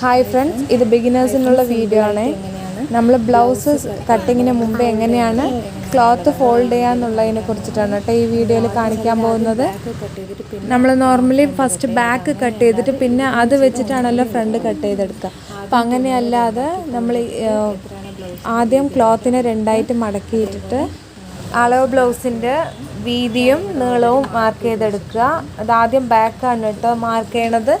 Hi friends ഇത് ബിഗിനേഴ്സിനുള്ള video ആണ്. നമ്മൾ ബ്ലൗസ് കട്ടിങ്ങിന് മുമ്പ് എങ്ങനെയാണ് ക്ലോത്ത് ഫോൾഡ് ചെയ്യാന്നുള്ളതിനെ കുറിച്ചിട്ടാണ് കേട്ടോ ഈ വീഡിയോയിൽ കാണിക്കാൻ പോകുന്നത്. നമ്മൾ നോർമലി ഫസ്റ്റ് ബാക്ക് കട്ട് ചെയ്തിട്ട് പിന്നെ അത് വെച്ചിട്ടാണല്ലോ ഫ്രണ്ട് കട്ട് ചെയ്തെടുക്കുക. അപ്പം അങ്ങനെയല്ലാതെ നമ്മൾ ആദ്യം ക്ലോത്തിനെ രണ്ടായിട്ട് മടക്കിയിട്ടിട്ട് അളവ് ബ്ലൗസിന്റെ വീതിയും നീളവും മാർക്ക് ചെയ്തെടുക്കുക. അത് ആദ്യം ബാക്കാണ് കേട്ടോ മാർക്ക് ചെയ്യണത്.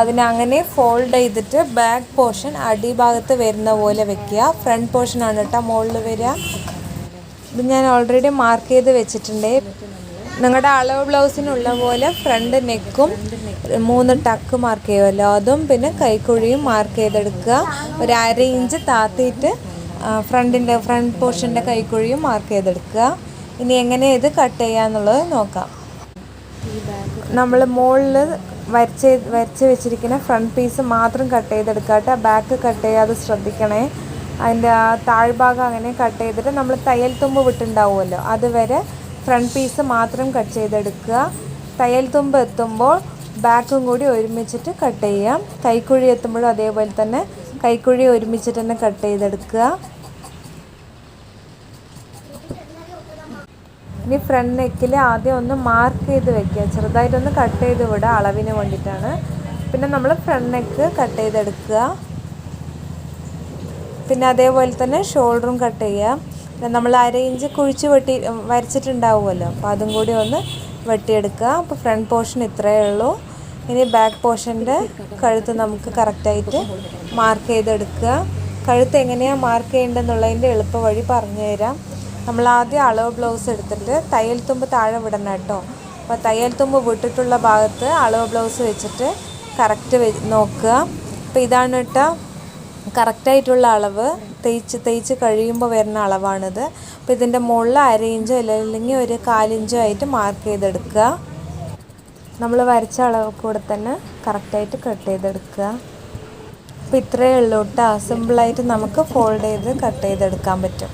അതിനെ അങ്ങനെ ഫോൾഡ് ചെയ്തിട്ട് ബാക്ക് പോർഷൻ അടിഭാഗത്ത് വരുന്ന പോലെ വെക്കുക. ഫ്രണ്ട് പോർഷൻ ആണ് കേട്ടോ മുകളിൽ വരിക. ഇത് ഞാൻ ഓൾറെഡി മാർക്ക് ചെയ്ത് വെച്ചിട്ടുണ്ട്. നിങ്ങളുടെ അളവ് ബ്ലൗസിനുള്ള പോലെ ഫ്രണ്ട് നെക്കും മൂന്ന് ടക്ക് മാർക്ക് ചെയ്യുമല്ലോ അതും പിന്നെ കൈക്കുഴിയും മാർക്ക് ചെയ്തെടുക്കുക. ഒരു അര ഇഞ്ച് താത്തിയിട്ട് ഫ്രണ്ടിന്റെ ഫ്രണ്ട് പോർഷന്റെ കൈക്കുഴിയും മാർക്ക് ചെയ്തെടുക്കുക. ഇനി എങ്ങനെ ഇത് കട്ട് ചെയ്യാന്നുള്ളത് നോക്കാം. നമ്മൾ മുകളിൽ വരച്ച് വരച്ച് വെച്ചിരിക്കുന്ന ഫ്രണ്ട് പീസ് മാത്രം കട്ട്. ചെയ്തെടുക്കാട്ട് ബാക്ക് കട്ട് ചെയ്യാതെ ശ്രദ്ധിക്കണേ. അതിന്റെ ആ താഴ്ഭാഗം അങ്ങനെ കട്ട് ചെയ്തിട്ട് നമ്മൾ തയ്യൽ തുമ്പ് വിട്ടുണ്ടാവുമല്ലോ. അതുവരെ ഫ്രണ്ട് പീസ് മാത്രം കട്ട് ചെയ്തെടുക്കുക. തയ്യൽ തുമ്പ് എത്തുമ്പോൾ ബാക്കും കൂടി ഒരുമിച്ചിട്ട് കട്ട് ചെയ്യാം. കൈക്കുഴി എത്തുമ്പോഴും അതേപോലെ തന്നെ കൈക്കുഴി ഒരുമിച്ചിട്ട് തന്നെ കട്ട് ചെയ്തെടുക്കുക. ഇനി ഫ്രണ്ട് നെക്കിൽ ആദ്യം ഒന്ന് മാർക്ക് ചെയ്ത് വെക്കുക. ചെറുതായിട്ടൊന്ന് കട്ട് ചെയ്ത് വിടുക അളവിന് വേണ്ടിയിട്ടാണ്. പിന്നെ നമ്മൾ ഫ്രണ്ട് നെക്ക് കട്ട് ചെയ്തെടുക്കുക. പിന്നെ അതേപോലെ തന്നെ ഷോൾഡറും കട്ട് ചെയ്യുക. നമ്മൾ അര ഇഞ്ച് കുഴിച്ച് വെട്ടി വരച്ചിട്ടുണ്ടാവുമല്ലോ. അപ്പോൾ അതും കൂടി ഒന്ന് വെട്ടിയെടുക്കുക. അപ്പോൾ ഫ്രണ്ട് പോർഷൻ ഇത്രയേ ഉള്ളൂ. ഇനി ബാക്ക് പോർഷന്റെ കഴുത്ത് നമുക്ക് കറക്റ്റായിട്ട് മാർക്ക് ചെയ്തെടുക്കുക. കഴുത്ത് എങ്ങനെയാണ് മാർക്ക് ചെയ്യേണ്ടതെന്നുള്ളതിന്റെ എളുപ്പ വഴി പറഞ്ഞു തരാം നമ്മൾ ആദ്യം അളവ് ബ്ലൗസ് എടുത്തിട്ട് തയ്യൽ തുമ്പ് താഴെ വിടണം കേട്ടോ. അപ്പോൾ തയ്യൽ തുമ്പ് വിട്ടിട്ടുള്ള ഭാഗത്ത് അളവ് ബ്ലൗസ് വെച്ചിട്ട് കറക്റ്റ് നോക്കുക. അപ്പോൾ ഇതാണ് കേട്ടോ കറക്റ്റായിട്ടുള്ള അളവ്. തേച്ച് തേച്ച് കഴിയുമ്പോൾ വരുന്ന അളവാണിത്. അപ്പോൾ ഇതിന്റെ മുകളിൽ അര ഇഞ്ചോ അല്ലെങ്കിൽ ഒരു കാലിഞ്ചോ ആയിട്ട് മാർക്ക് ചെയ്തെടുക്കുക. നമ്മൾ വരച്ച അളവ് കൂടെ തന്നെ കറക്റ്റായിട്ട് കട്ട് ചെയ്തെടുക്കുക. അപ്പോൾ ഇത്രയേ ഉള്ളൂ കേട്ടോ. സിമ്പിളായിട്ട് നമുക്ക് ഫോൾഡ് ചെയ്ത് കട്ട് ചെയ്തെടുക്കാൻ പറ്റും.